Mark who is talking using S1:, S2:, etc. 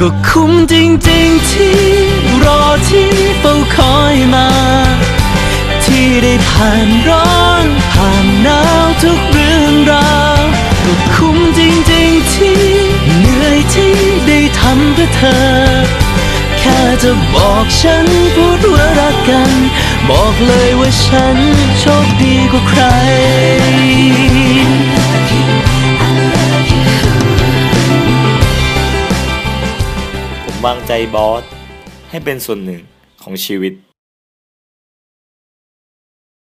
S1: ก็คุ้มจริงๆที่รอที่เฝ้าคอยมา ที่ได้ผ่านร้อนผ่านหนาวทุกเรื่องราวก็คุ้มจริงๆที่เหนื่อยที่ได้ทำเพื่อเธอ แค่จะบอกฉันพูดว่ารักกัน บอกเลยว่าฉันโชคดีกว่าใคร
S2: วางใจบอส ให้เป็นส่วนหนึ่งของชีวิต